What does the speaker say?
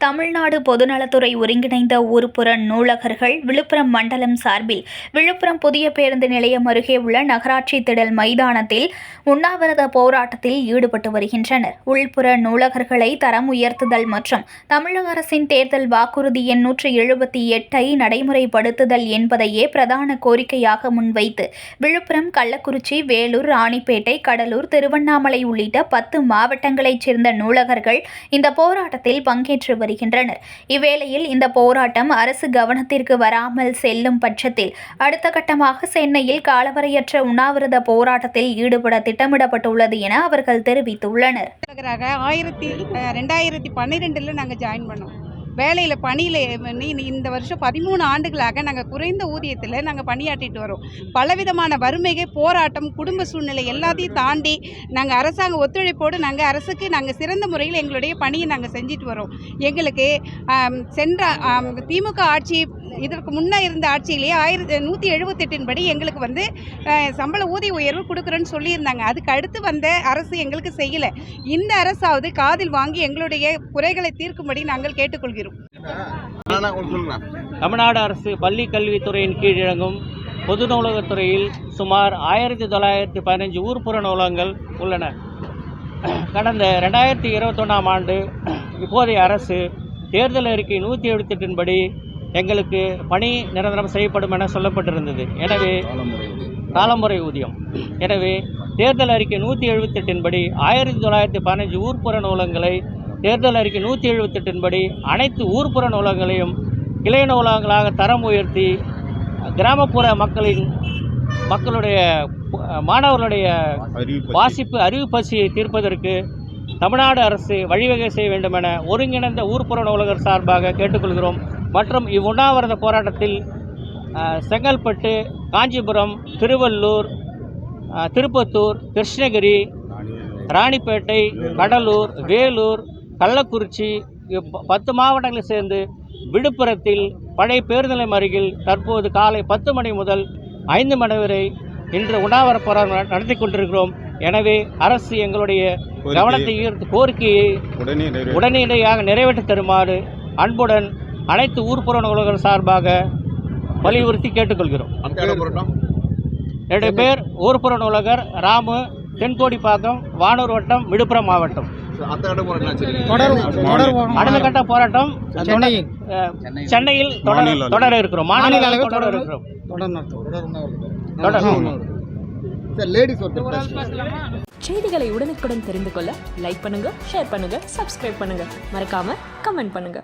தமிழ்நாடு பொதுநலத்துறை ஒருங்கிணைந்த ஊர்ப்புற நூலகர்கள் விழுப்புரம் மண்டலம் சார்பில் விழுப்புரம் புதிய பேருந்து நிலையம் அருகே உள்ள நகராட்சி திடல் மைதானத்தில் உண்ணாவிரத போராட்டத்தில் ஈடுபட்டு வருகின்றனர். உள்புற நூலகர்களை தரம் உயர்த்துதல் மற்றும் தமிழக அரசின் தேர்தல் வாக்குறுதி எண் நூற்றி எழுபத்தி எட்டை நடைமுறைப்படுத்துதல் என்பதையே பிரதான கோரிக்கையாக முன்வைத்து விழுப்புரம் கள்ளக்குறிச்சி வேலூர் ராணிப்பேட்டை கடலூர் திருவண்ணாமலை உள்ளிட்ட பத்து மாவட்டங்களைச் சேர்ந்த நூலகர்கள் இந்த போராட்டத்தில் பங்கேற்று வருகின்றனர். இவ்வேளையில் இந்த போராட்டம் அரசு கவனத்திற்கு வராமல் செல்லும் பட்சத்தில் அடுத்த கட்டமாக சென்னையில் காலவரையற்ற உண்ணாவிரத போராட்டத்தில் ஈடுபட திட்டமிடப்பட்டுள்ளது என அவர்கள் தெரிவித்துள்ளனர். ஆயிரத்தி ரெண்டாயிரத்தி பன்னிரெண்டில் நாங்கள் ஜாயின் பண்ணோம். வேலையில் பணியில் இந்த வருஷம் பதிமூணு ஆண்டுகளாக நாங்கள் குறைந்த ஊதியத்தில் நாங்கள் பணியாற்றிட்டு வரோம். பலவிதமான வறுமைகள் போராட்டம் குடும்ப சூழ்நிலை எல்லாத்தையும் தாண்டி நாங்கள் அரசாங்க ஒத்துழைப்போடு நாங்கள் அரசுக்கு நாங்கள் சிறந்த முறையில் எங்களுடைய பணியை நாங்கள் செஞ்சுட்டு வரோம். எங்களுக்கு சென்ற திமுக ஆட்சி இதற்கு முன்னே இருந்த ஆட்சியிலேயே ஆயிரத்தி நூற்றி எழுபத்தெட்டின் படி எங்களுக்கு வந்து சம்பள ஊதிய உயர்வு கொடுக்குறேன்னு சொல்லியிருந்தாங்க. அதுக்கு அடுத்து வந்த அரசு எங்களுக்கு செய்யலை. இந்த அரசாவது காதில் வாங்கி எங்களுடைய குறைகளை தீர்க்கும்படி நாங்கள் கேட்டுக்கொள்கிறோம். தமிழ்நாடு அரசு பள்ளி கல்வித்துறையின் கீழ் இயங்கும் பொது நூலகத்துறையில் சுமார் ஆயிரத்தி தொள்ளாயிரத்தி பதினஞ்சு ஊர்ப்புற நூலகங்கள் உள்ளன. கடந்த ரெண்டாயிரத்தி இருபத்தொன்னாம் ஆண்டு இப்போதைய அரசு தேர்தல் அறிக்கை நூற்றி எழுபத்தெட்டின்படி எங்களுக்கு பணி நிரந்தரம் செய்யப்படும் என சொல்லப்பட்டிருந்தது. எனவே காலமுறை ஊதியம். எனவே தேர்தல் அறிக்கை நூற்றி எழுபத்தெட்டின்படி ஆயிரத்தி தொள்ளாயிரத்தி பதினஞ்சு ஊர்ப்புற நூலகங்களை தேர்தல் அறிக்கை நூற்றி எழுபத்தெட்டின்படி அனைத்து ஊர்ப்புற நூலகங்களையும் கிளை நூலகங்களாக தரம் உயர்த்தி கிராமப்புற மக்களின் மக்களுடைய மாணவர்களுடைய வாசிப்பு அறிவு பசியை தீர்ப்பதற்கு தமிழ்நாடு அரசு வழிவகை செய்ய வேண்டும் என ஒருங்கிணைந்த ஊர்ப்புற நூலகர் சார்பாக கேட்டுக்கொள்கிறோம். மற்றும் இவ்வுண்ணாவிரத போராட்டத்தில் செங்கல்பட்டு காஞ்சிபுரம் திருவள்ளூர் திருப்பத்தூர் கிருஷ்ணகிரி ராணிப்பேட்டை கடலூர் வேலூர் கள்ளக்குறிச்சி பத்து மாவட்டங்களை சேர்ந்து விழுப்புரத்தில் பழைய பேருந்து நிலையம் அருகில் தற்போது காலை பத்து மணி முதல் ஐந்து மணி வரை இன்று உண்ணாவிர போராட்டம் நடத்தி கொண்டிருக்கிறோம் எனவே அரசு எங்களுடைய கவனத்தை ஈர்த்து கோரிக்கையை. உடனடியாக நிறைவேற்றி தருமாறு அன்புடன் அனைத்து ஊர்ப்புற நூலகர் சார்பாக வலியுறுத்தி கேட்டுக்கொள்கிறோம். என்னுடைய பேர் ஊர்ப்புற நூலகர் ராமு தென்கோடிப்பாக்கம் வானூர் வட்டம் விழுப்புரம் மாவட்டம். அடுத்த கட்ட போராட்டம் சென்னையில். தொடர இருக்கிறோம். மாநில அளவில் தொடர இருக்கிறோம். செய்திகளை உடனுக்குடன் தெரிந்து கொள்ள லைக் பண்ணுங்க ஷேர் பண்ணுங்க சப்ஸ்கிரைப் பண்ணுங்க. மறக்காம கமெண்ட் பண்ணுங்க.